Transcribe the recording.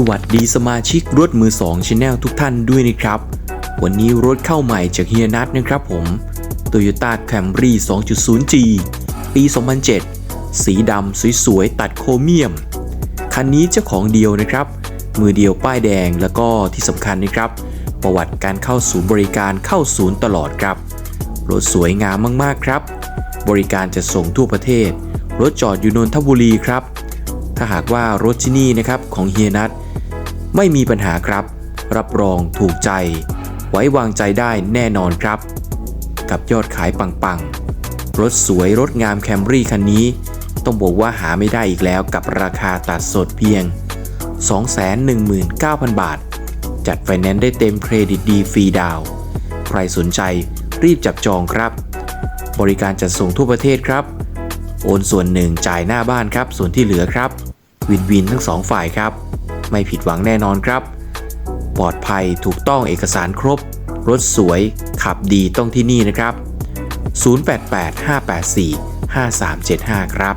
สวัสดีสมาชิกรถมือ2 Channel ทุกท่านด้วยนะครับ วันนี้รถเข้าใหม่จากเฮียนัทนะครับผม Toyota Camry 2.0G ปี 2007 สีดำสวยๆ ตัดโครเมียม คันนี้เจ้าของเดียวนะครับ มือเดียวป้ายแดงแล้วก็ที่สำคัญนะครับ ประวัติการเข้าศูนย์บริการเข้าศูนย์ตลอดครับ รถสวยงามมากๆครับ บริการจะส่งทั่วประเทศ รถจอดอยู่นนทบุรีครับถ้าหากว่ารถที่นี่นะครับของเฮียนัท ไม่มีปัญหาครับ รับรองถูกใจ ไว้วางใจได้แน่นอนครับ กับยอดขายปังๆ รถสวยรถงามแคมรี่คันนี้ ต้องบอกว่าหาไม่ได้อีกแล้วกับราคาตัดสดเพียง 219,000 บาท จัดไฟแนนซ์ได้เต็มเครดิตดีฟรีดาว ใครสนใจรีบจับจองครับ บริการจัดส่งทั่วประเทศครับ โอนส่วนหนึ่งจ่ายหน้าบ้านครับ ส่วนที่เหลือครับ วินวินทั้งสองฝ่ายครับ ไม่ผิดหวังแน่นอนครับ ปลอดภัยถูกต้องเอกสารครบ รถสวยขับดีต้องที่นี่นะครับ 088 584 5375 ครับ